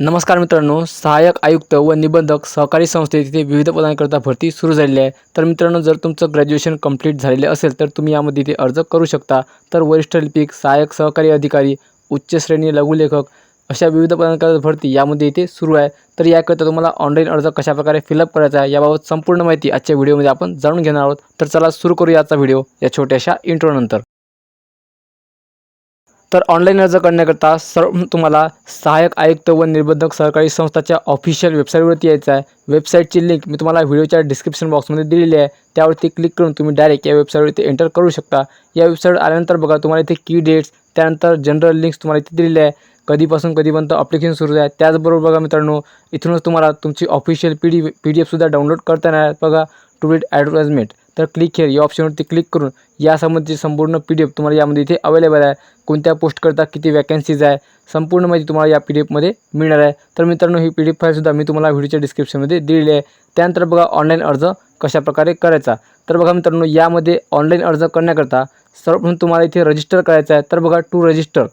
नमस्कार मित्रांनो सहाय्यक आयुक्त व निबंधक सहकारी संस्थेत तिथे विविध पदांकरता भरती सुरू झालेली आहे. तर मित्रांनो जर तुमचं ग्रॅज्युएशन कंप्लीट झालेले असेल तर तुम्ही यामध्ये इथे अर्ज करू शकता. तर वरिष्ठ लिपिक सहाय्यक सहकारी अधिकारी उच्च श्रेणी लघुलेखक अशा विविध पदांकरता भरती यामध्ये इथे सुरू आहे. तर याकरिता तुम्हाला ऑनलाईन अर्ज कशाप्रकारे फिलअप करायचा आहे याबाबत संपूर्ण माहिती आजच्या व्हिडिओमध्ये आपण जाणून घेणार आहोत. तर चला सुरू करूया आजचा व्हिडिओ या छोट्याशा इंट्रोनंतर तर ऑनलाईन अर्ज करण्याकरता सर्व तुम्हाला सहाय्यक आयुक्त व निर्बंधक सहकारी संस्थाच्या ऑफिशियल वेबसाईटवरती यायचं आहे. वेबसाईटची लिंक मी तुम्हाला व्हिडिओच्या डिस्क्रिप्शन बॉक्समध्ये दिलेली आहे. त्यावरती क्लिक करून तुम्ही डायरेक्ट या वेबसाईटवरती एंटर करू शकता. या वेबसाईटवर आल्यानंतर बघा तुम्हाला इथे की डेट्स त्यानंतर जनरल लिंक्स तुम्हाला इथे दिलेले आहे. कधीपासून कधीपर्यंत अप्लिकेशन सुरू आहे त्याचबरोबर बघा मित्रांनो इथूनच तुम्हाला तुमची official P D P D एफसुद्धा download करता येणार बघा टू रीड ॲडव्हर्टाइजमेंट तर क्लिक हेअर या ऑप्शनवरती क्लिक करून यासंबंधीची संपूर्ण पी डी एफ तुम्हाला यामध्ये इथे अवेलेबल आहे. कोणत्या पोस्टकरता किती वॅकन्सीज आहे संपूर्ण माहिती तुम्हाला या पी डी एफमध्ये मिळणार आहे. तर मित्रांनो ही पी डी एफ फाईलसुद्धा मी तुम्हाला व्हिडिओच्या डिस्क्रिप्शनमध्ये दिलेली आहे. त्यानंतर बघा ऑनलाईन अर्ज कशाप्रकारे करायचा. तर बघा मित्रांनो यामध्ये ऑनलाईन अर्ज करण्याकरता सर्वप्रथम तुम्हाला इथे रजिस्टर करायचं आहे. तर बघा टू रजिस्टर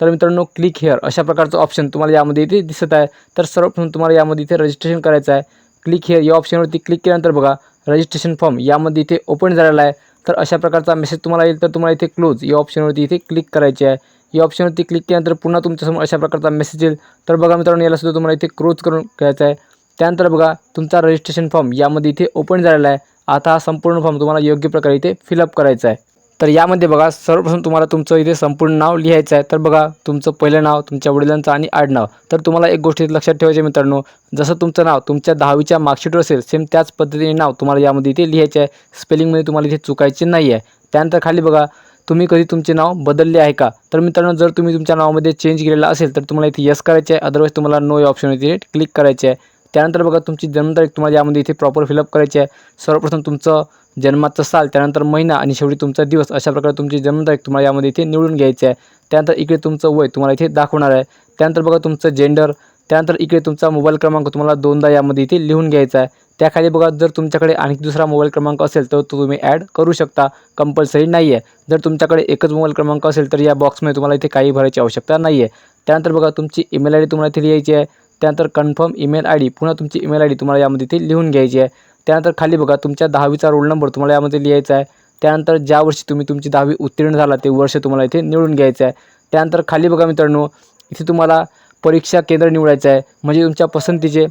तर मित्रांनो क्लिक हेअर अशा प्रकारचं ऑप्शन तुम्हाला यामध्ये इथे दिसत आहे. तर सर्वप्रथम तुम्हाला यामध्ये इथे रजिस्ट्रेशन करायचं आहे. क्लिक हेअर या ऑप्शनवरती क्लिक केल्यानंतर बघा रजिस्ट्रेशन फॉर्म यामध्ये इथे ओपन झालेला आहे. तर अशा प्रकारचा मेसेज तुम्हाला येईल तर तुम्हाला इथे क्लोज या ऑप्शनवरती इथे क्लिक करायचे आहे. या ऑप्शनवरती क्लिक केल्यानंतर पुन्हा तुमच्यासमोर अशा प्रकारचा मेसेज येईल. तर बघा मित्रांनो याला सुद्धा तुम्हाला इथे क्लोज करून घ्यायचा आहे. त्यानंतर बघा तुमचा रजिस्ट्रेशन फॉर्म यामध्ये इथे ओपन झालेला आहे. आता हा संपूर्ण फॉर्म तुम्हाला योग्य प्रकारे इथे फिलअप करायचा आहे. तर यामध्ये बघा सर्वप्रथम तुम्हाला तुमचं इथे संपूर्ण नाव लिहायचं आहे. तर बघा तुमचं पहिलं नाव तुमच्या वडिलांचं आणि आडनाव. तर तुम्हाला एक गोष्ट इथे लक्षात ठेवायची मित्रांनो जसं तुमचं नाव तुमच्या दहावीच्या मार्कशीटवर असेल सेम त्याच पद्धतीने नाव तुम्हाला यामध्ये इथे लिहायचे आहे. स्पेलिंगमध्ये तुम्हाला इथे चुकायचे नाही आहे. त्यानंतर खाली बघा तुम्ही कधी तुमचे नाव बदलले आहे का? तर मित्रांनो जर तुम्ही तुमच्या नावामध्ये चेंज केलेला असेल तर तुम्हाला इथे यस करायचे आहे. अदरवाईज तुम्हाला नो या ऑप्शन इथे क्लिक करायचे आहे. त्यानंतर बघा तुमची जन्मतारीख तुम्हाला यामध्ये इथे प्रॉपर फिलअप करायची आहे. सर्वप्रथम तुमचं जन्माचं साल त्यानंतर महिना आणि शेवटी तुमचा दिवस अशा प्रकारे तुमची जन्मतारीख तुम्हाला यामध्ये इथे निवडून घ्यायची आहे. त्यानंतर इकडे तुमचं वय तुम्हाला इथे दाखवणार आहे. त्यानंतर बघा तुमचं जेंडर त्यानंतर इकडे तुमचा मोबाईल क्रमांक तुम्हाला दोनदा यामध्ये इथे लिहून घ्यायचा आहे. त्याखाली बघा जर तुमच्याकडे आणखी दुसरा मोबाईल क्रमांक असेल तर तो तुम्ही ॲड करू शकता. कंपल्सरी नाही आहे जर तुमच्याकडे एकच मोबाईल क्रमांक असेल तर या बॉक्समध्ये तुम्हाला इथे काही भरायची आवश्यकता नाही आहे त्यानंतर बघा तुमची ईमेल आय डी तुम्हाला इथे लिहायची आहे. त्यानंतर कन्फर्म ईमेल आय डी पुन्हा तुमची ईमेल आय डी तुम्हाला यामध्ये इथे लिहून घ्यायची आहे. त्यानंतर खाली बघा तुमच्या दहावीचा रोल नंबर तुम्हाला यामध्ये लिहायचा आहे. त्यानंतर ज्या वर्षी तुम्ही तुमची दहावी उत्तीर्ण झाला ते वर्ष तुम्हाला इथे निवडून घ्यायचं आहे. त्यानंतर खाली बघा मित्रांनो इथे तुम्हाला परीक्षा केंद्र निवडायचं आहे. म्हणजे तुमच्या पसंतीचे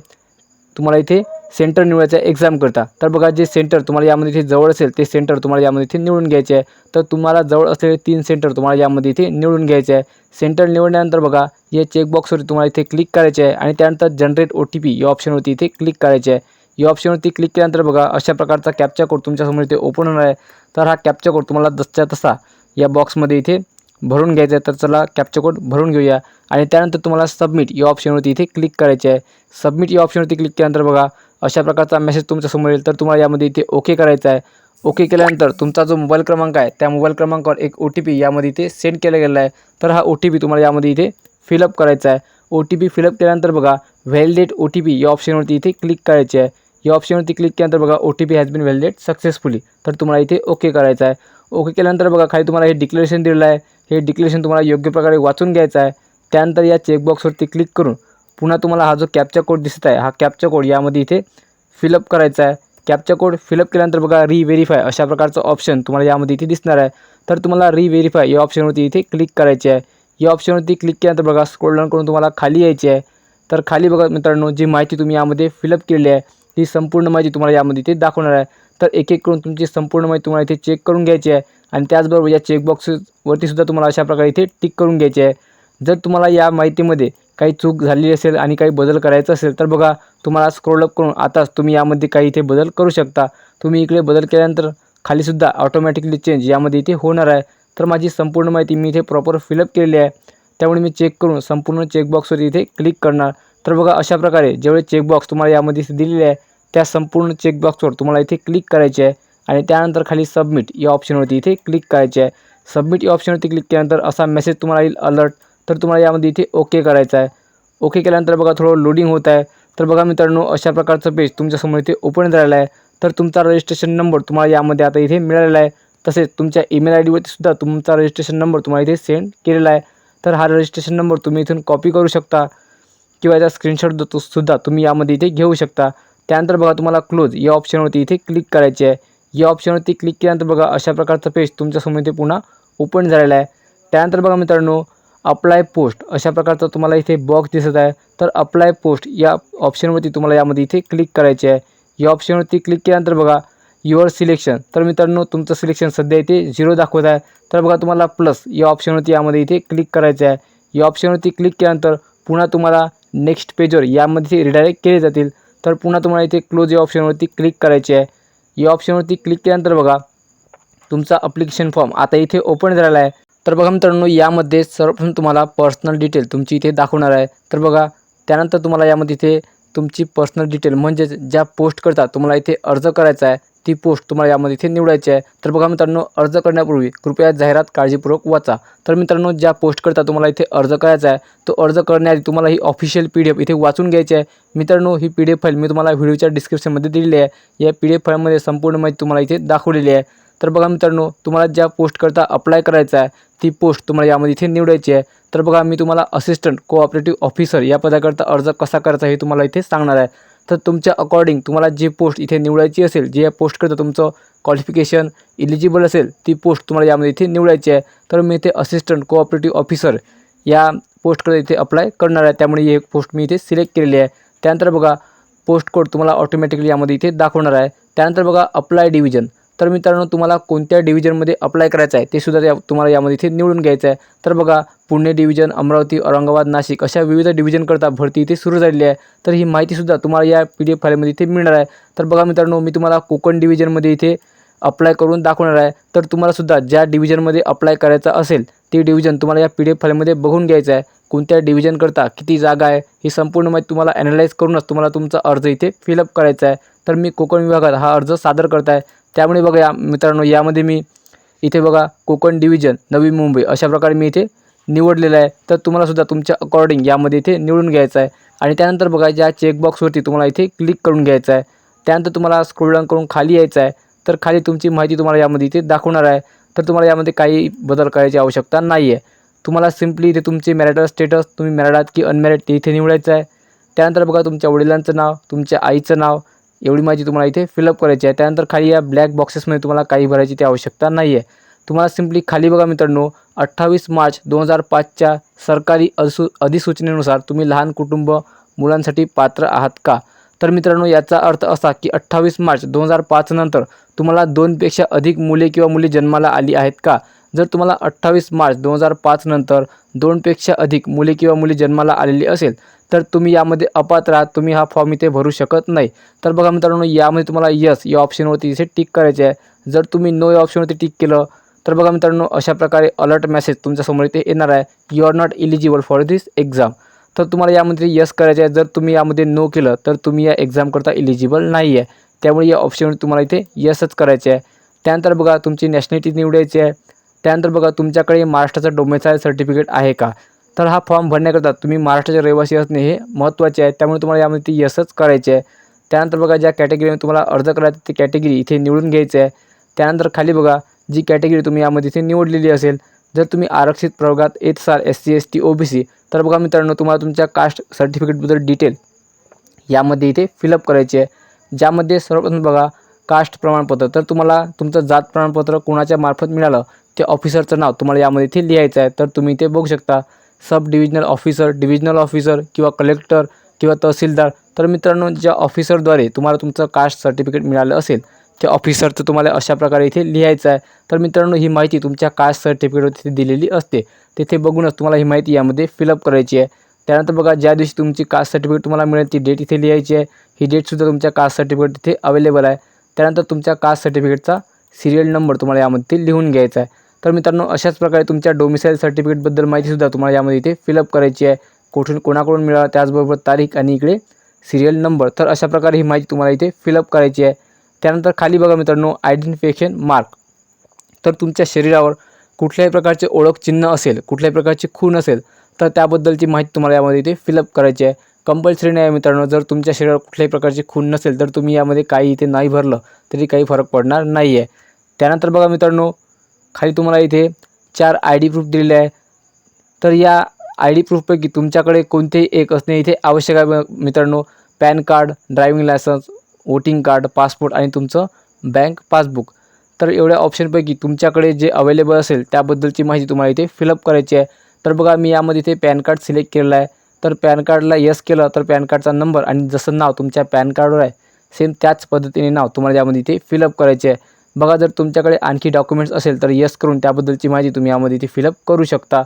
तुम्हाला इथे सेंटर निवडायचं आहे एक्झाम करता. तर बघा जे सेंटर तुम्हाला यामध्ये इथे जवळ असेल ते सेंटर तुम्हाला यामध्ये इथे निवडून घ्यायचे आहे. तर तुम्हाला जवळ असलेले तीन सेंटर तुम्हाला यामध्ये इथे निवडून घ्यायचे आहे. सेंटर निवडल्यानंतर बघा या चेकबॉक्सवरती तुम्हाला इथे क्लिक करायचे आहे आणि त्यानंतर जनरेट ओ टी पी या ऑप्शनवरती इथे क्लिक करायचे आहे. या ऑप्शनवरती क्लिक केल्यानंतर बघा अशा प्रकारचा कॅप्चा कोड तुमच्यासमोर इथे ओपन होणार आहे. तर हा कॅप्चा कोड तुम्हाला जसच्या तसा या बॉक्समध्ये इथे भरून घ्यायचं आहे तर चला कॅप्चा कोड भरून घेऊया. आणि त्यानंतर तुम्हाला सबमिट या ऑप्शनवरती इथे क्लिक करायचे आहे. सबमिट या ऑप्शनवरती क्लिक केल्यानंतर बघा अशा प्रकारचा मेसेज तुमच्यासमोर येईल. तर तुम्हाला यामध्ये इथे ओके करायचं आहे. ओके केल्यानंतर तुमचा जो मोबाईल क्रमांक आहे त्या मोबाईल क्रमांकावर एक ओ टी पी यामध्ये इथे सेंड केला गेला आहे. तर हा ओ टी पी तुम्हाला यामध्ये इथे फिलअप करायचा आहे. ओ टी पी फिलअप केल्यानंतर बघा व्हॅलिडेट ओ टी पी या ऑप्शनवरती इथे क्लिक करायचे आहे. या ऑप्शनवरती क्लिक केल्यानंतर बघा O T P has been validate successfully तर तुम्हाला इथे ओके करायचं आहे. ओके केल्यानंतर बघा खाली तुम्हाला हे डिक्लेरेशन दिलेलं आहे. हे डिक्लेरेशन तुम्हाला योग्य प्रकारे वाचून घ्यायचं आहे. त्यानंतर या चेकबॉक्सवरती क्लिक करून पुन्हा तुम्हाला हा जो कॅपचा कोड दिसत आहे हा कॅपचा कोड यामध्ये इथे फिलअप करायचा आहे. कॅपचा कोड फिलअप केल्यानंतर बघा रिव्हेरीफाय अशा प्रकारचं ऑप्शन तुम्हाला यामध्ये इथे दिसणार आहे. तर तुम्हाला रिव्हेरीफाय या ऑप्शनवरती इथे क्लिक करायचे आहे. या ऑप्शनवरती क्लिक केल्यानंतर बघा स्क्रोल डाऊन करून तुम्हाला खाली यायची आहे. तर खाली बघा मित्रांनो जी माहिती तुम्ही यामध्ये फिलअप केलेली आहे ही संपूर्ण माहिती तुम्हाला यामध्ये इथे दाखवणार आहे. तर एक एक करून तुमची संपूर्ण माहिती तुम्हाला इथे चेक करून घ्यायची आहे. आणि त्याचबरोबर या चेकबॉक्सवरती सुद्धा तुम्हाला अशा प्रकारे इथे टिक करून घ्यायचे आहे. जर तुम्हाला या माहितीमध्ये काही चूक झालेली असेल आणि काही बदल करायचा असेल तर बघा तुम्हाला स्क्रोल अप करून आताच तुम्ही यामध्ये काही इथे बदल करू शकता. तुम्ही इकडे बदल केल्यानंतर खालीसुद्धा ऑटोमॅटिकली चेंज यामध्ये इथे होणार आहे. तर माझी संपूर्ण माहिती मी इथे प्रॉपर फिलअप केलेली आहे. त्यामुळे मी चेक करून संपूर्ण चेकबॉक्सवर इथे क्लिक करणार. तर बघा अशा प्रकारे जेवढे चेकबॉक्स तुम्हाला यामध्ये दिलेले आहे त्या संपूर्ण चेकबॉक्सवर तुम्हाला इथे क्लिक करायचे आहे. आणि त्यानंतर खाली सबमिट या ऑप्शनवरती इथे क्लिक करायचे आहे. सबमिट या ऑप्शनवरती क्लिक केल्यानंतर असा मेसेज तुम्हाला येईल अलर्ट तर तुम्हाला यामध्ये इथे ओके करायचं आहे. ओके केल्यानंतर बघा थोडं लोडिंग होत आहे. तर बघा मित्रांनो अशा प्रकारचं पेज तुमच्यासमोर इथे ओपन झालेलं आहे. तर तुमचा रजिस्ट्रेशन नंबर तुम्हाला यामध्ये आता इथे मिळालेला आहे. तसेच तुमच्या ईमेल आय डीवरती सुद्धा तुमचा रजिस्ट्रेशन नंबर तुम्हाला इथे सेंड केलेला आहे. तर हा रजिस्ट्रेशन नंबर तुम्ही इथून कॉपी करू शकता. किंवा याचा स्क्रीनशॉट सुद्धा तुम्ही यामध्ये इथे घेऊ शकता. त्यानंतर बघा तुम्हाला क्लोज या ऑप्शनवरती इथे क्लिक करायचे आहे. या ऑप्शनवरती क्लिक केल्यानंतर बघा अशा प्रकारचं पेज तुमच्यासमोर इथे पुन्हा ओपन झालेलं आहे. त्यानंतर बघा मित्रांनो अप्लाय पोस्ट अशा प्रकारचा तुम्हाला इथे बॉक्स दिसत आहे. तर अप्लाय पोस्ट या ऑप्शनवरती तुम्हाला यामध्ये इथे क्लिक करायचे आहे. या ऑप्शनवरती क्लिक केल्यानंतर बघा युअर सिलेक्शन तर मित्रांनो तुमचं सिलेक्शन सध्या इथे झिरो दाखवत आहे. तर बघा तुम्हाला प्लस या ऑप्शनवरती यामध्ये इथे क्लिक करायचं आहे. या ऑप्शनवरती क्लिक केल्यानंतर पुन्हा तुम्हाला नेक्स्ट पेजवर यामध्ये रिडायरेक्ट केले जातील. तर पुन्हा तुम्हाला इथे क्लोज या ऑप्शनवरती क्लिक करायचे आहे. या ऑप्शनवरती क्लिक केल्यानंतर बघा तुमचा अप्लिकेशन फॉर्म आता इथे ओपन झालेला आहे. तर बघा मित्रांनो यामध्ये सर्वप्रथम तुम्हाला पर्सनल डिटेल तुमची इथे दाखवणार आहे. तर बघा त्यानंतर तुम्हाला यामध्ये इथे तुमची पर्सनल डिटेल म्हणजेच ज्या पोस्ट करता तुम्हाला इथे अर्ज करायचा आहे ती पोस्ट तुम्हाला यामध्ये इथे निवडायची आहे. तर बघा मित्रांनो अर्ज करण्यापूर्वी कृपया जाहिरात काळजीपूर्वक वाचा. तर मित्रांनो ज्या पोस्ट करता तुम्हाला इथे अर्ज करायचा आहे तो अर्ज करण्याआधी तुम्हाला ही ऑफिशियल पी डी एफ इथे वाचून घ्यायची आहे. मित्रांनो ही पी डी एफ फाईल मी तुम्हाला व्हिडिओच्या डिस्क्रिप्शनमध्ये दिलेली आहे. या पी डी एफ फाईलमध्ये संपूर्ण माहिती तुम्हाला इथे दाखवलेली आहे. तर बघा मित्रांनो तुम्हाला ज्या पोस्टकरता अप्लाय करायचा आहे ती पोस्ट तुम्हाला यामध्ये इथे निवडायची आहे. तर बघा मी तुम्हाला असिस्टंट कोऑपरेटिव्ह ऑफिसर या पदाकरता अर्ज कसा करायचा हे तुम्हाला इथे सांगणार आहे. तर तुमच्या अकॉर्डिंग तुम्हाला जी पोस्ट इथे निवडायची असेल जे या पोस्टकरता तुमचं क्वालिफिकेशन इलिजिबल असेल ती पोस्ट तुम्हाला यामध्ये इथे निवडायची आहे. तर मी इथे असिस्टंट कोऑपरेटिव्ह ऑफिसर या पोस्टकडे इथे अप्लाय करणार आहे. त्यामुळे ही एक पोस्ट मी इथे सिलेक्ट केलेली आहे. त्यानंतर बघा पोस्ट कोड तुम्हाला ऑटोमॅटिकली यामध्ये इथे दाखवणार आहे. त्यानंतर बघा अप्लाय डिव्हिजन तर मित्रांनो तुम्हाला कोणत्या डिव्हिजनमध्ये अप्लाय करायचं आहे ते सुद्धा या तुम्हाला यामध्ये इथे निवडून घ्यायचं आहे. तर बघा पुणे डिव्हिजन अमरावती औरंगाबाद नाशिक अशा विविध डिव्हिजनकरता भरती इथे सुरू झालेली आहे. तर ही माहितीसुद्धा तुम्हाला या पी डी एफ फाईलमध्ये इथे मिळणार आहे. तर बघा मित्रांनो मी तुम्हाला कोकण डिव्हिजनमध्ये इथे अप्लाय करून दाखवणार आहे. तर तुम्हाला सुद्धा ज्या डिव्हिजनमध्ये अप्लाय करायचा असेल ती डिव्हिजन तुम्हाला या पी डी एफ फाईलमध्ये बघून घ्यायचं आहे. कोणत्या डिव्हिजनकरता किती जागा आहे ही संपूर्ण माहिती तुम्हाला ॲनालाईज करूनच तुम्हाला तुमचा अर्ज इथे फिलअप करायचा आहे. तर मी कोकण विभागात हा अर्ज सादर करत आहे त्यामुळे बघा या मित्रांनो यामध्ये मी इथे बघा कोकण डिव्हिजन नवी मुंबई अशा प्रकारे मी इथे निवडलेलं आहे. तर तुम्हाला सुद्धा तुमच्या अकॉर्डिंग यामध्ये इथे निवडून घ्यायचं आहे. आणि त्यानंतर बघा या चेकबॉक्सवरती तुम्हाला इथे क्लिक करून घ्यायचं आहे. त्यानंतर तुम्हाला स्क्रोल डाऊन करून खाली यायचं आहे. तर खाली तुमची माहिती तुम्हाला यामध्ये इथे दाखवणार आहे. तर तुम्हाला यामध्ये काही बदल करायची आवश्यकता नाही आहे तुम्हाला सिम्पली इथे तुमचे मॅरिटल स्टेटस तुम्ही मॅरिड आहात की अनमॅरिड ते इथे निवडायचं आहे. त्यानंतर बघा तुमच्या वडिलांचं नाव तुमच्या आईचं नाव एवढी माहिती तुम्हाला इथे फिलअप करायची आहे. त्यानंतर खाली या ब्लॅक बॉक्सेसमध्ये तुम्हाला काही भरायची ती आवश्यकता नाही आहे तुम्हाला सिम्पली खाली बघा मित्रांनो अठ्ठावीस मार्च दोन हजार पाचच्या सरकारी असू अधिसूचनेनुसार तुम्ही लहान कुटुंब मुलांसाठी पात्र आहात का? तर मित्रांनो याचा अर्थ असा की अठ्ठावीस मार्च दोन हजार पाच नंतर तुम्हाला दोनपेक्षा अधिक मुले किंवा मुली जन्माला आली आहेत का? जर तुम्हाला अठ्ठावीस मार्च दोन हजार पाच नंतर दोनपेक्षा अधिक मुले किंवा मुली जन्माला आलेली असेल तर तुम्ही यामध्ये अपात्र आहात. तुम्ही हा फॉर्म इथे भरू शकत नाही. तर बघा मित्रांनो यामध्ये तुम्हाला यस या ऑप्शनवरती इथे टिक करायचे आहे. जर तुम्ही नो या ऑप्शनवरती टिक केलं तर बघा मित्रांनो अशा प्रकारे अलर्ट मेसेज तुमच्यासमोर इथे येणार आहे. You are not eligible for this exam तर तुम्हाला यामध्ये यस करायचे आहे. जर तुम्ही यामध्ये नो केलं तर तुम्ही या एक्झामकरता इलिजिबल नाही आहे त्यामुळे या ऑप्शनवर तुम्हाला इथे यसच करायचे आहे. त्यानंतर बघा तुमची नॅशनॅलिटी निवडायची आहे. त्यानंतर बघा तुमच्याकडे महाराष्ट्राचं डोमेसाईल सर्टिफिकेट आहे का? तर हा फॉर्म भरण्याकरता तुम्ही महाराष्ट्राचे रहिवासी असणे हे महत्त्वाचे आहे. त्यामुळे तुम्हाला यामध्ये ती यसच करायचे आहे. त्यानंतर बघा ज्या कॅटेगरीमध्ये तुम्हाला अर्ज करायचा ती कॅटेगरी इथे निवडून घ्यायची आहे. त्यानंतर खाली बघा जी कॅटेगरी तुम्ही यामध्ये इथे निवडलेली असेल जर तुम्ही आरक्षित प्रवर्गात येत असाल S C S T O B C तर बघा मित्रांनो तुम्हाला तुमच्या कास्ट सर्टिफिकेटबद्दल डिटेल यामध्ये इथे फिलअप करायची आहे. ज्यामध्ये सर्वप्रथम बघा कास्ट प्रमाणपत्र. तर तुम्हाला तुमचं जात प्रमाणपत्र कोणाच्या मार्फत मिळालं? ते ऑफिसरचं नाव तुम्हाला यामध्ये इथे लिहायचं आहे. तर तुम्ही इथे बघू शकता sub divisional officer divisional officer किंवा कलेक्टर किंवा तहसीलदार. तर मित्रांनो ज्या ऑफिसरद्वारे तुम्हाला तुमचं कास्ट सर्टिफिकेट मिळालं असेल त्या ऑफिसरचं तुम्हाला अशा प्रकारे इथे लिहायचं आहे. तर मित्रांनो ही माहिती तुमच्या कास्ट सर्टिफिकेटवर तिथे दिलेली असते. तिथे बघूनच तुम्हाला ही माहिती यामध्ये फिलअप करायची आहे. त्यानंतर बघा ज्या दिवशी तुमची कास्ट सर्टिफिकेट तुम्हाला मिळेल ती डेट इथे लिहायची आहे. ही डेटसुद्धा तुमच्या कास्ट सर्टिफिकेट तिथे अवेलेबल आहे. त्यानंतर तुमच्या कास्ट सर्टिफिकेटचा सिरियल नंबर तुम्हाला यामध्ये लिहून घ्यायचा आहे. तर मित्रांनो अशाच प्रकारे तुमच्या डोमिसाईल सर्टिफिकेटबद्दल माहितीसुद्धा तुम्हाला यामध्ये इथे फिलअप करायची आहे. कुठून कोणाकडून मिळाला त्याचबरोबर तारीख आणि इकडे सिरियल नंबर तर अशा प्रकारे ही माहिती तुम्हाला इथे फिलअप करायची आहे. त्यानंतर खाली बघा मित्रांनो आयडेंटिफिकेशन मार्क तर तुमच्या शरीरावर कुठल्याही प्रकारचे ओळख चिन्ह असेल कुठल्याही प्रकारची खून असेल तर त्याबद्दलची माहिती तुम्हाला यामध्ये इथे फिलअप करायची आहे. कंपल्सरी नाही आहे मित्रांनो जर तुमच्या शरीरावर कुठल्याही प्रकारची खून नसेल तर तुम्ही यामध्ये काही इथे नाही भरलं तरी काही फरक पडणार नाही आहे त्यानंतर बघा मित्रांनो खाली तुम्हाला इथे चार आय डी प्रूफ दिलेले आहे. तर या आय डी प्रूफपैकी तुमच्याकडे कोणतेही एक असणे इथे आवश्यक आहे मित्रांनो. PAN card driving licence voting card passport आणि तुमचं बँक पासबुक. तर एवढ्या ऑप्शनपैकी तुमच्याकडे जे अवेलेबल असेल त्याबद्दलची माहिती तुम्हाला इथे फिलअप करायची आहे. तर बघा मी यामध्ये इथे पॅन कार्ड सिलेक्ट केलेलं आहे. तर पॅन कार्डला यस केलं तर पॅन कार्डचा नंबर आणि जसं नाव तुमच्या पॅन कार्डवर आहे सेम त्याच पद्धतीने नाव तुम्हाला यामध्ये इथे फिलअप करायचे आहे. बघा जर तुमच्याकडे आणखी डॉक्युमेंट्स असेल तर यस करून त्याबद्दलची माहिती तुम्ही यामध्ये इथे फिलअप करू शकता.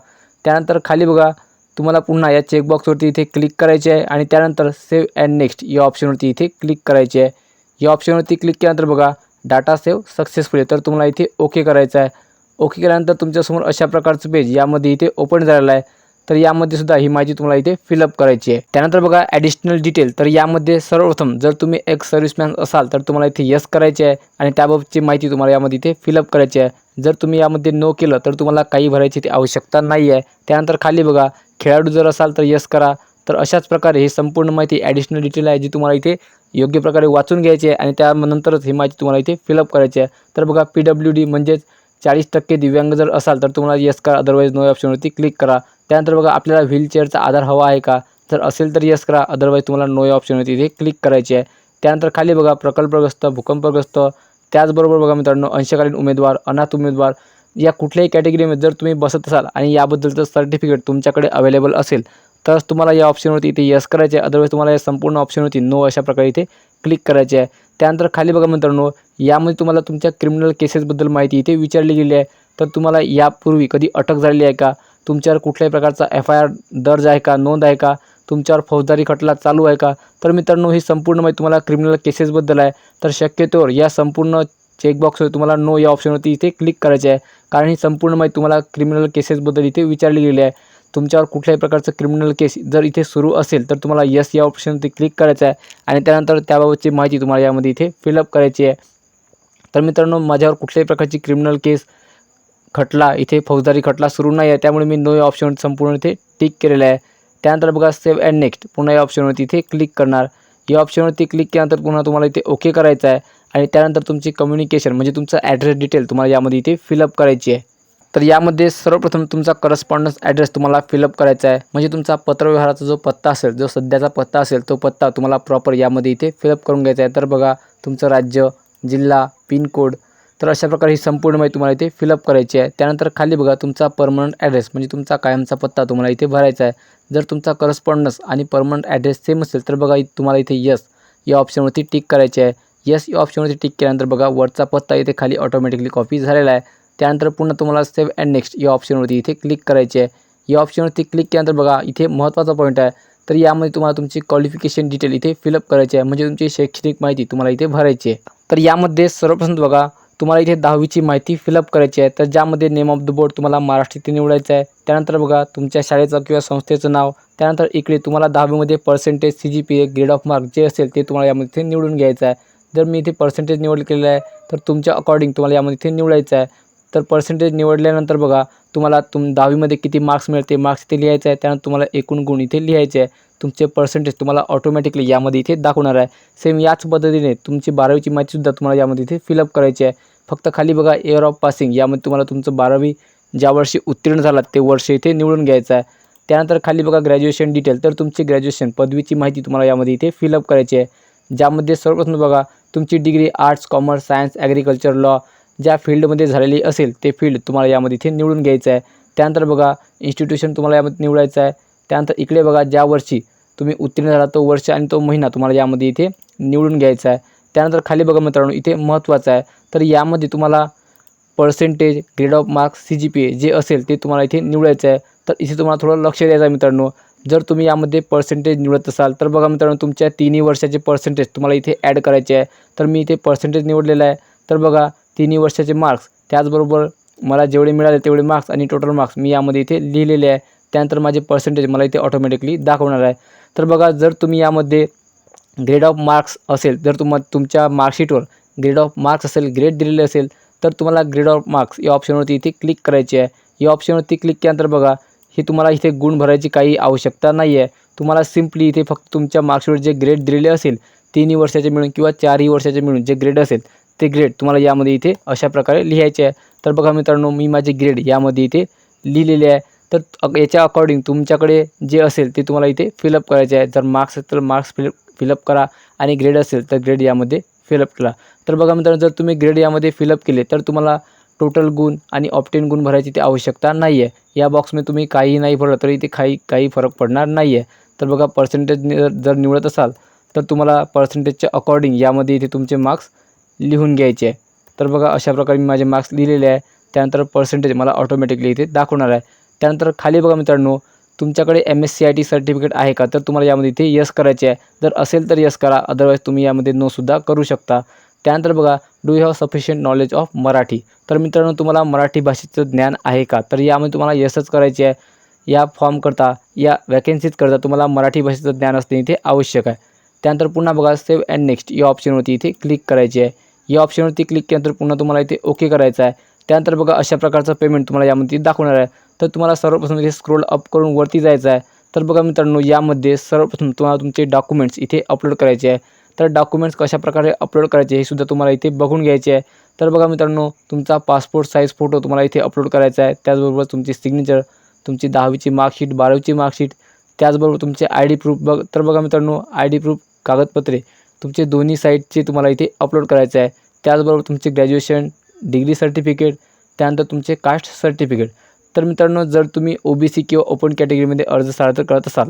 त्यानंतर खाली बघा तुम्हाला पुन्हा या चेकबॉक्सवरती इथे क्लिक करायचे आहे आणि त्यानंतर सेव्ह अँड नेक्स्ट या ऑप्शनवरती इथे क्लिक करायचे आहे. या ऑप्शनवरती क्लिक केल्यानंतर बघा डाटा सेव्ह सक्सेसफुल आहे. तर तुम्हाला इथे ओके करायचं आहे. ओके केल्यानंतर तुमच्यासमोर अशा प्रकारचं पेज यामध्ये इथे ओपन झालेलं आहे. तर यामध्ये सुद्धा ही माहिती तुम्हाला इथे फिलअप करायची आहे. त्यानंतर बघा ॲडिशनल डिटेल तर यामध्ये सर्वप्रथम जर तुम्ही एक सर्व्हिसमॅन असाल तर तुम्हाला इथे यस करायचे आहे आणि त्याबाबतची माहिती तुम्हाला यामध्ये इथे फिलअप करायची आहे. जर तुम्ही यामध्ये नो केलं तर तुम्हाला काही भरायची ती आवश्यकता नाही आहे. त्यानंतर खाली बघा खेळाडू जर असाल तर यस करा. तर अशाच प्रकारे ही संपूर्ण माहिती ॲडिशनल डिटेल आहे जी तुम्हाला इथे योग्य प्रकारे वाचून घ्यायची आहे आणि त्यानंतरच ही माहिती तुम्हाला इथे फिलअप करायची आहे. तर बघा पी डब्ल्यू डी म्हणजेच चाळीस टक्के दिव्यांग जर असाल तर तुम्हाला यस करा. अदरवाईज नो ऑप्शनवरती क्लिक करा. त्यानंतर बघा आपल्याला व्हीलचेअरचा आधार हवा आहे का? जर असेल तर येस करा. अदरवाईज तुम्हाला नो या ऑप्शनवरती इथे क्लिक करायची आहे. त्यानंतर खाली बघा प्रकल्पग्रस्त भूकंपग्रस्त त्याचबरोबर बघा मित्रांनो अंशकालीन उमेदवार अनाथ उमेदवार. या कुठल्याही कॅटेगरीमध्ये जर तुम्ही बसत असाल आणि याबद्दलचं सर्टिफिकेट तुमच्याकडे अवेलेबल असेल तरच तुम्हाला या ऑप्शनवरती इथे यस करायचे आहे. अदरवाईज तुम्हाला या संपूर्ण ऑप्शनवरती नो अशा प्रकारे इथे क्लिक करायचे आहे. त्यानंतर खाली बघा मित्रांनो यामध्ये तुम्हाला तुमच्या क्रिमिनल केसेसबद्दल माहिती इथे विचारली गेली आहे. तर तुम्हाला यापूर्वी कधी अटक झालेली आहे का? तुमच्यावर कुठल्याही प्रकारचा एफ आय आर दर्ज आहे का नोंद आहे का तुमच्यावर फौजदारी खटला चालू आहे का? तर मित्रांनो ही संपूर्ण माहिती तुम्हाला क्रिमिनल केसेसबद्दल आहे. तर शक्यतोवर या संपूर्ण चेकबॉक्सवर तुम्हाला नो या ऑप्शनवरती इथे क्लिक करायचे आहे. कारण ही संपूर्ण माहिती तुम्हाला क्रिमिनल केसेसबद्दल इथे विचारली गेली आहे. तुमच्यावर कुठल्याही प्रकारचं क्रिमिनल केस जर इथे सुरू असेल तर तुम्हाला यस या ऑप्शनवरती क्लिक करायचं आहे. आणि त्यानंतर त्याबाबतची माहिती तुम्हाला यामध्ये इथे फिलअप करायची आहे. तर मित्रांनो माझ्यावर कुठल्याही प्रकारची क्रिमिनल केस खटला इथे फौजदारी खटला सुरू नाही आहे त्यामुळे मी नो या संपूर्ण इथे टिक केलेलं आहे. त्यानंतर बघा सेव्ह अँड नेक्स्ट पुन्हा या ऑप्शनवरती इथे क्लिक करणार. या ऑप्शनवरती क्लिक केल्यानंतर पुन्हा तुम्हाला इथे ओके करायचं आहे. आणि त्यानंतर तुमची कम्युनिकेशन म्हणजे तुमचा ॲड्रेस डिटेल तुम्हाला यामध्ये इथे फिलअप करायची आहे. तर यामध्ये सर्वप्रथम तुमचा करस्पॉन्डन्स ॲड्रेस तुम्हाला फिलअप करायचा आहे. म्हणजे तुमचा पत्रव्यवहाराचा जो पत्ता असेल जो सध्याचा पत्ता असेल तो पत्ता तुम्हाला प्रॉपर यामध्ये इथे फिलअप करून घ्यायचा आहे. तर बघा तुमचं राज्य जिल्हा पिनकोड तर अशा प्रकारे ही संपूर्ण माहिती तुम्हाला इथे फिलअप करायची आहे. त्यानंतर खाली बघा तुमचा परमनंट ॲड्रेस म्हणजे तुमचा कायमचा पत्ता तुम्हाला इथे भरायचा आहे. जर तुमचा करस्पॉन्डन्स आणि परमनंट ॲड्रेस सेम असेल तर बघा तुम्हाला इथे यस या ऑप्शनवरती टिक करायची आहे. यस या ऑप्शनवरती टिक केल्यानंतर बघा वरचा पत्ता इथे खाली ऑटोमॅटिकली कॉपी झालेला आहे. त्यानंतर पुन्हा तुम्हाला सेव्ह अँड नेक्स्ट या ऑप्शनवरती इथे क्लिक करायचे आहे. या ऑप्शनवरती क्लिक केल्यानंतर बघा इथे महत्त्वाचा पॉईंट आहे. तर यामध्ये तुम्हाला तुमची क्वालिफिकेशन डिटेल इथे फिलअप करायची आहे. म्हणजे तुमची शैक्षणिक माहिती तुम्हाला इथे भरायची आहे. तर यामध्ये सर्वप्रथम बघा तुम्हाला इथे दहावीची माहिती फिलअप करायची आहे तर ज्यामध्ये नेम ऑफ द बोर्ड तुम्हाला महाराष्ट्र इथे निवडायचं आहे त्यानंतर बघा तुमच्या शाळेचं किंवा संस्थेचं नाव त्यानंतर इकडे तुम्हाला दहावीमध्ये percentage C G P A grade of mark जे असेल ते तुम्हाला यामध्ये इथे निवडून घ्यायचं आहे. जर मी इथे पर्सेंटेज निवड केलेलं आहे तर तुमच्या अकॉर्डिंग तुम्हाला यामध्ये इथे निवडायचं आहे. तर पर्सेंटेज निवडल्यानंतर बघा तुम्हाला तुम दहावीमध्ये किती मार्क्स मिळते? मार्क्स इथे लिहायचं आहे त्यानंतर तुम्हाला एकूण गुण इथे लिहायचे आहे तुमचे पर्सेंटेज तुम्हाला ऑटोमॅटिकली यामध्ये इथे दाखवणार आहे. सेम याच पद्धतीने तुमची बारावीची माहितीसुद्धा तुम्हाला यामध्ये इथे फिलअप करायची आहे. फक्त खाली बघा एअर ऑफ पासिंग यामध्ये तुम्हाला तुमचं बारावी ज्या वर्षी उत्तीर्ण झालात ते वर्ष इथे निवडून घ्यायचं आहे. त्यानंतर खाली बघा ग्रॅज्युएशन डिटेल तर तुमची ग्रॅज्युएशन पदवीची माहिती तुम्हाला यामध्ये इथे फिलअप करायची आहे. ज्यामध्ये सर्वप्रथम बघा तुमची degree arts commerce science agriculture law ज्या फील्डमध्ये झालेली असेल ते फील्ड तुम्हाला यामध्ये इथे निवडून घ्यायचं आहे. त्यानंतर बघा इन्स्टिट्यूशन तुम्हाला यामध्ये निवडायचं आहे. त्यानंतर इकडे बघा ज्या वर्षी तुम्ही उत्तीर्ण झाला तो वर्ष आणि तो महिना तुम्हाला यामध्ये इथे निवडून घ्यायचा आहे. त्यानंतर खाली बघा मित्रांनो इथे महत्त्वाचं आहे. तर यामध्ये तुम्हाला percentage grade of marks C G P A जे असेल ते तुम्हाला इथे निवडायचं आहे. तर इथे तुम्हाला थोडं लक्ष द्यायचं आहे मित्रांनो. जर तुम्ही यामध्ये पर्सेंटेज निवडत असाल तर बघा मित्रांनो तुमच्या तिन्ही वर्षाचे पर्सेंटेज तुम्हाला इथे ॲड करायचे आहे. तर मी इथे पर्सेंटेज निवडलेलं आहे. तर बघा तिन्ही वर्षाचे मार्क्स त्याचबरोबर मला जेवढे मिळाले तेवढे मार्क्स आणि टोटल मार्क्स मी यामध्ये इथे लिहिलेले आहे. त्यानंतर माझे पर्सेंटेज मला इथे ऑटोमॅटिकली दाखवणार आहे. तर बघा जर तुम्ही यामध्ये ग्रेड ऑफ मार्क्स असेल जर तुम तुमच्या मार्कशीटवर ग्रेड ऑफ मार्क्स असेल ग्रेड दिलेले असेल तर तुम्हाला ग्रेड ऑफ मार्क्स या ऑप्शनवरती इथे क्लिक करायची आहे. या ऑप्शनवरती क्लिक केल्यानंतर बघा हे तुम्हाला इथे गुण भरायची काही आवश्यकता नाही आहे तुम्हाला सिम्पली इथे फक्त तुमच्या मार्क्सवर जे ग्रेड दिलेले असेल तिन्ही वर्षाचे मिळून किंवा चारही वर्षाचे मिळून जे ग्रेड असेल ते ग्रेड तुम्हाला यामध्ये इथे अशा प्रकारे लिहायचे आहे. तर बघा मित्रांनो मी माझे ग्रेड यामध्ये इथे लिहिलेले आहे. तर याच्या अकॉर्डिंग तुमच्याकडे जे असेल ते तुम्हाला इथे फिलअप करायचे आहे. जर मार्क्स असेल तर मार्क्स फिल फिलअप करा आणि ग्रेड असेल तर ग्रेड यामध्ये फिलअप करा. तर बघा मित्रांनो जर तुम्ही ग्रेड यामध्ये फिलअप केले तर तुम्हाला टोटल गुण आणि ऑप्टेन गुण भरायची ती आवश्यकता नाही आहे या बॉक्समध्ये तुम्ही काहीही नाही भरलं तरी इथे काही काही फरक पडणार नाही आहे तर बघा पर्सेंटेज जर निवडत असाल तर तुम्हाला पर्सेंटेजच्या अकॉर्डिंग यामध्ये इथे तुमचे मार्क्स लिहून घ्यायचे. आहे तर बघा अशा प्रकारे मी माझे मार्क्स लिहिलेले आहे. त्यानंतर पर्सेंटेज मला ऑटोमॅटिकली इथे दाखवणार आहे. त्यानंतर खाली बघा मित्रांनो तुमच्याकडे M S C I T certificate आहे का? तर तुम्हाला यामध्ये इथे यस करायचे आहे. जर असेल तर यस करा अदरवाईज तुम्ही यामध्ये नोसुद्धा करू शकता. त्यानंतर बघा do you have sufficient knowledge of Marathi? तर मित्रांनो तुम्हाला मराठी भाषेचं ज्ञान आहे का? तर यामध्ये तुम्हाला यसच करायचे आहे. या फॉर्मकरता या वॅकेन्सीज करता तुम्हाला मराठी भाषेचं ज्ञान असणे इथे आवश्यक आहे. त्यानंतर पुन्हा बघा सेव्ह अँड नेक्स्ट या ऑप्शनवरती इथे क्लिक करायची आहे. या ऑप्शनवरती क्लिक केल्यानंतर पुन्हा तुम्हाला इथे ओके करायचं आहे. त्यानंतर बघा अशा प्रकारचं पेमेंट तुम्हाला यामध्ये दाखवणार आहे. तर तुम्हाला सर्वप्रथम इथे स्क्रोल अप करून वरती जायचं आहे. तर बघा मित्रांनो यामध्ये सर्वप्रथम तुम्हाला तुमचे डॉक्युमेंट्स इथे अपलोड करायचे आहे. तर डॉक्युमेंट्स कशा प्रकारे अपलोड करायचे हे सुद्धा तुम्हाला इथे बघून घ्यायचे आहे. तर बघा मित्रांनो तुमचा पासपोर्ट साईज फोटो तुम्हाला इथे अपलोड करायचा आहे. त्याचबरोबर तुमची सिग्नेचर तुमची दहावीची मार्कशीट बारावीची मार्कशीट त्याचबरोबर तुमचे आय डी प्रूफ बघ तर बघा मित्रांनो आय डी प्रूफ कागदपत्रे. तुमचे दोन्ही साईटचे तुम्हाला इथे अपलोड करायचे आहे. त्याचबरोबर तुमचे ग्रॅज्युएशन डिग्री सर्टिफिकेट त्यानंतर तुमचे कास्ट सर्टिफिकेट तर मित्रांनो जर तुम्ही ओ बी सी किंवा ओपन कॅटेगरीमध्ये अर्ज सादर करत असाल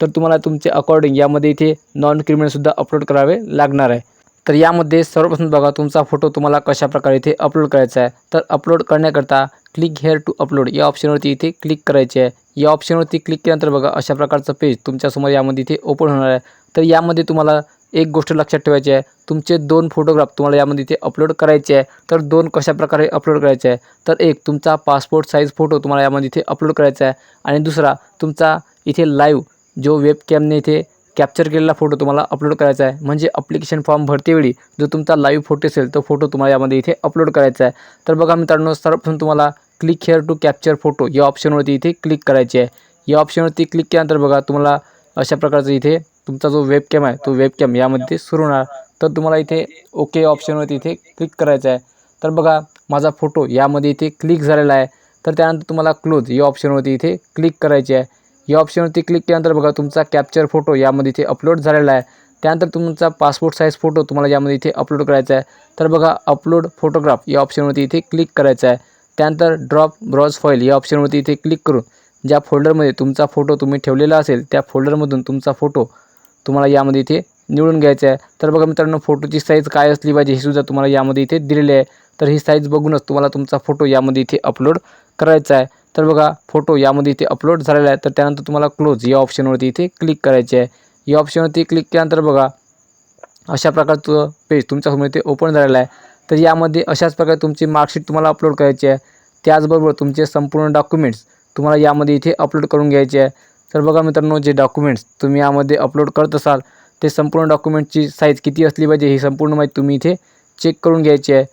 तर तुम्हाला तुमचे अकॉर्डिंग यामध्ये इथे नॉन क्रिमिनलसुद्धा अपलोड करावे लागणार आहे. तर यामध्ये सर्वप्रथम बघा तुमचा फोटो तुम्हाला कशा प्रकारे इथे अपलोड करायचा आहे. तर अपलोड करण्याकरता क्लिक हेअर टू अपलोड या ऑप्शनवरती इथे क्लिक करायचे आहे. या ऑप्शनवरती क्लिक केल्यानंतर बघा अशा प्रकारचं पेज तुमच्यासमोर यामध्ये इथे ओपन होणार आहे. तर यामध्ये तुम्हाला एक गोष्ट लक्षात ठेवायची आहे. तुमचे दोन फोटोग्राफ तुम्हाला यामध्ये इथे अपलोड करायचे आहे. तर दोन कशा प्रकारे अपलोड करायचे आहे? तर एक तुमचा पासपोर्ट साईज फोटो तुम्हाला यामध्ये इथे अपलोड करायचा आहे. आणि दुसरा तुमचा इथे लाईव्ह जो वेब कॅमने इथे कॅप्चर केलेला फोटो तुम्हाला अपलोड करायचा आहे. म्हणजे अप्लिकेशन फॉर्म भरतेवेळी जो तुमचा लाईव्ह फोटो असेल तो फोटो तुम्हाला यामध्ये इथे अपलोड करायचा आहे. तर बघा मित्रांनो सर्वप्रथम तुम्हाला click here to capture photo या ऑप्शनवरती इथे क्लिक करायचे आहे. या ऑप्शनवरती क्लिक केल्यानंतर बघा तुम्हाला अशा प्रकारचं इथे तुमचा जो वेब कॅम आहे तो वेब कॅम यामध्ये सुरू होणार. तर तुम्हाला इथे ओके ऑप्शनवरती इथे क्लिक करायचं आहे. तर बघा माझा फोटो यामध्ये इथे क्लिक झालेला आहे. तर त्यानंतर तुम्हाला क्लोज या ऑप्शनवरती इथे क्लिक करायची आहे. या ऑप्शनवरती क्लिक केल्यानंतर बघा तुमचा कॅप्चर फोटो यामध्ये इथे अपलोड झालेला आहे. त्यानंतर तुमचा पासपोर्ट साईज फोटो तुम्हाला यामध्ये इथे अपलोड करायचा आहे. तर बघा अपलोड फोटोग्राफ या ऑप्शनवरती इथे क्लिक करायचं आहे. त्यानंतर ड्रॉप ब्रॉज फॉईल या ऑप्शनवरती इथे क्लिक करून ज्या फोल्डरमध्ये तुमचा फोटो तुम्ही ठेवलेला असेल त्या फोल्डरमधून तुमचा फोटो तुम्हाला यामध्ये इथे निवडून घ्यायचा आहे. तर बघा मित्रांनो फोटोची साईज काय असली पाहिजे हे सुद्धा तुम्हाला यामध्ये इथे दिलेली आहे. तर ही साईज बघूनच तुम्हाला तुमचा फोटो यामध्ये इथे अपलोड करायचा आहे. तर बघा फोटो यामध्ये इथे अपलोड झालेला आहे. तर त्यानंतर तुम्हाला क्लोज या ऑप्शनवरती इथे क्लिक करायचे आहे. या ऑप्शनवरती क्लिक केल्यानंतर बघा अशा प्रकारचं पेज तुमच्यासमोर इथे ओपन झालेलं आहे. तर यामध्ये अशाच प्रकारे तुमची मार्कशीट तुम्हाला अपलोड करायची आहे. त्याचबरोबर तुमचे संपूर्ण डॉक्युमेंट्स तुम्हाला यामध्ये इथे अपलोड करून घ्यायचे आहे. तर बघा मित्रांनो जे डॉक्युमेंट्स तुम्ही यामध्ये अपलोड करत असाल ते संपूर्ण डॉक्युमेंटची साईज किती असली पाहिजे ही संपूर्ण माहिती तुम्ही इथे चेक करून घ्यायची आहे.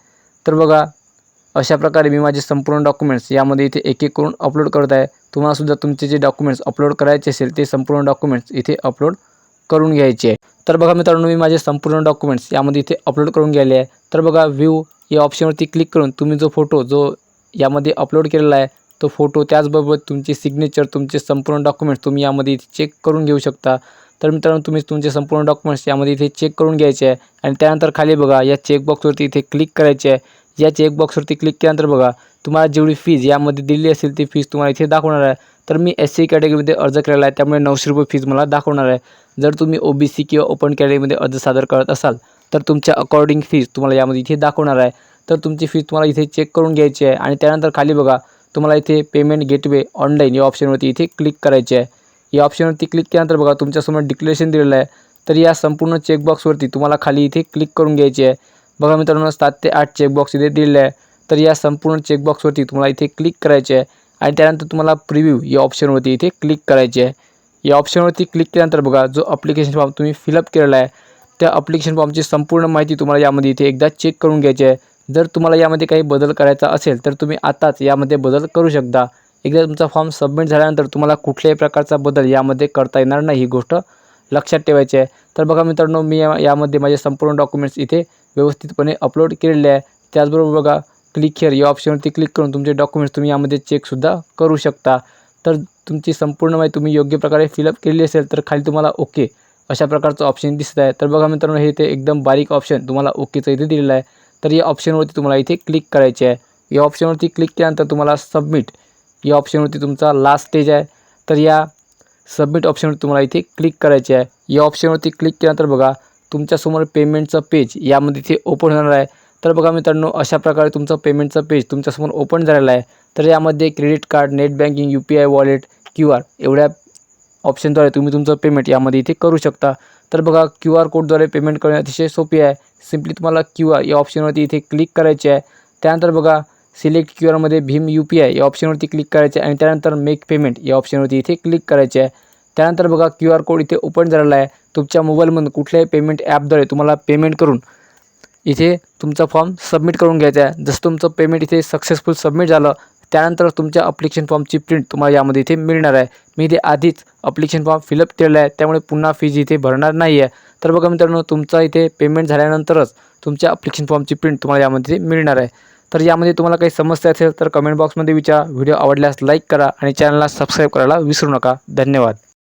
तर बघा अशा प्रकारे मी माझे संपूर्ण डॉक्युमेंट्स यामध्ये इथे एक एक करून अपलोड करत आहे. तुम्हालासुद्धा तुमचे जे डॉक्युमेंट्स अपलोड करायचे असेल ते संपूर्ण डॉक्युमेंट्स इथे अपलोड करून घ्यायचे आहे. तर बघा मित्रांनो मी माझे संपूर्ण डॉक्युमेंट्स यामध्ये इथे अपलोड करून गेले आहे. तर बघा व्ह्यू या ऑप्शनवरती क्लिक करून तुम्ही जो फोटो जो यामध्ये अपलोड केलेला आहे तो फोटो त्याचबरोबर तुमची सिग्नेचर तुमचे संपूर्ण डॉक्युमेंट्स तुम्ही यामध्ये इथे चेक करून घेऊ शकता. तर मित्रांनो तुम्ही तुमचे संपूर्ण डॉक्युमेंट्स यामध्ये इथे चेक करून घ्यायचे आहे. आणि त्यानंतर खाली बघा या चेकबॉक्सवरती इथे क्लिक करायचे आहे. या चेकबॉक्सवरती क्लिक केल्यानंतर बघा तुम्हाला जेवढी फीज यामध्ये दिली असेल ती फीज तुम्हाला इथे दाखवणार आहे. तर मी एस सी कॅटेगरीमध्ये अर्ज केलेला आहे त्यामुळे नऊशे रुपये फीज मला दाखवणार आहे. जर तुम्ही ओ बी सी किंवा ओपन कॅटेगरीमध्ये अर्ज सादर करत असाल तर तुमच्या अकॉर्डिंग फीज तुम्हाला यामध्ये इथे दाखवणार आहे. तर तुमची फीज तुम्हाला इथे चेक करून घ्यायची आहे. आणि त्यानंतर खाली बघा तुम्हाला इथे पेमेंट गेटवे ऑनलाईन या ऑप्शनवरती इथे क्लिक करायचे आहे. या ऑप्शनवरती क्लिक केल्यानंतर बघा तुमच्यासमोर डिक्लेरेशन दिलेलं आहे. तर या संपूर्ण चेकबॉक्सवरती तुम्हाला खाली इथे क्लिक करून घ्यायचे आहे. बघा मित्रांनो सात ते आठ चेकबॉक्स इथे दिलेले आहे. तर या संपूर्ण चेकबॉक्सवरती तुम्हाला इथे क्लिक करायचे आहे. आणि त्यानंतर तुम्हाला प्रिव्ह्यू या ऑप्शनवरती इथे क्लिक करायचे आहे. या ऑप्शनवरती क्लिक केल्यानंतर बघा जो अप्लिकेशन फॉर्म तुम्ही फिलअप केलेला आहे त्या अप्लिकेशन फॉर्मची संपूर्ण माहिती तुम्हाला यामध्ये इथे एकदा चेक करून घ्यायची आहे. जर तुम्हाला यामध्ये काही बदल करायचा असेल तर तुम्ही आताच यामध्ये बदल करू शकता. एकदा तुमचा फॉर्म सबमिट झाल्यानंतर तुम्हाला कुठल्याही प्रकारचा बदल यामध्ये करता येणार नाही ही गोष्ट लक्षात ठेवायची आहे. तर बघा मित्रांनो मी या यामध्ये माझे संपूर्ण डॉक्युमेंट्स इथे व्यवस्थितपणे अपलोड केलेले आहे. त्याचबरोबर बघा क्लिक हिअर या ऑप्शनवरती क्लिक करून तुमचे डॉक्युमेंट्स तुम्ही यामध्ये चेकसुद्धा करू शकता. तर तुमची संपूर्ण माहिती तुम्ही योग्य प्रकारे फिलअप केलेली असेल तर खाली तुम्हाला ओके अशा प्रकारचं ऑप्शन दिसत आहे. तर बघा मित्रांनो हे इथे एकदम बारीक ऑप्शन तुम्हाला ओकेचं इथे दिलेलं आहे. तर या ऑप्शनवरती तुम्हाला इथे क्लिक करायचे आहे. या ऑप्शनवरती क्लिक केल्यानंतर तुम्हाला सबमिट या ऑप्शनवरती तुमचा लास्ट स्टेज आहे. तर या सबमिट ऑप्शनवर तुम्हाला इथे क्लिक करायचे आहे. या ऑप्शनवरती क्लिक केल्यानंतर बघा तुमच्यासमोर पेमेंटचं पेज यामध्ये इथे ओपन होणार आहे. तर बघा मित्रांनो अशा प्रकारे तुमचं पेमेंटचं पेज तुमच्यासमोर ओपन झालेलं आहे. तर यामध्ये credit card net banking U P I wallet Q R एवढ्या ऑप्शनद्वारे तुम्ही तुमचं पेमेंट यामध्ये इथे करू शकता. तर बघा क्यू आर कोडद्वारे पेमेंट करणे अतिशय सोपी आहे. सिम्पली तुम्हाला क्यू आर या ऑप्शनवरती इथे क्लिक करायचे आहे. त्यानंतर बघा सिलेक्ट क्यू आरमध्ये भीम यू पी आय या ऑप्शनवरती क्लिक करायचे आहे आणि त्यानंतर मेक पेमेंट या ऑप्शनवरती इथे क्लिक करायचे आहे. त्यानंतर बघा क्यू आर कोड इथे ओपन झालेला आहे. तुमच्या मोबाईलमधून कुठल्याही पेमेंट ॲपद्वारे तुम्हाला पेमेंट करून इथे तुमचा फॉर्म सबमिट करून घ्यायचा आहे. जसं तुमचं पेमेंट इथे सक्सेसफुल सबमिट झालं त्यानंतर तुमच्या अप्लिकेशन फॉर्मची प्रिंट तुम्हाला यामध्ये इथे मिळणार आहे. मी इथे आधीच अप्लिकेशन फॉर्म फिलअप केलेला आहे. त्यामुळे पुन्हा फीज इथे भरणार नाही आहे तर बघा मित्रांनो तुमचा इथे पेमेंट झाल्यानंतरच तुमच्या अप्लिकेशन फॉर्मची प्रिंट तुम्हाला यामध्ये इथे मिळणार आहे. तर यामध्ये तुम्हाला काही समस्या असेल तर कमेंट बॉक्समध्ये विचारा. व्हिडिओ आवडल्यास लाईक करा आणि चॅनलला सबस्क्राईब करायला विसरू नका. धन्यवाद.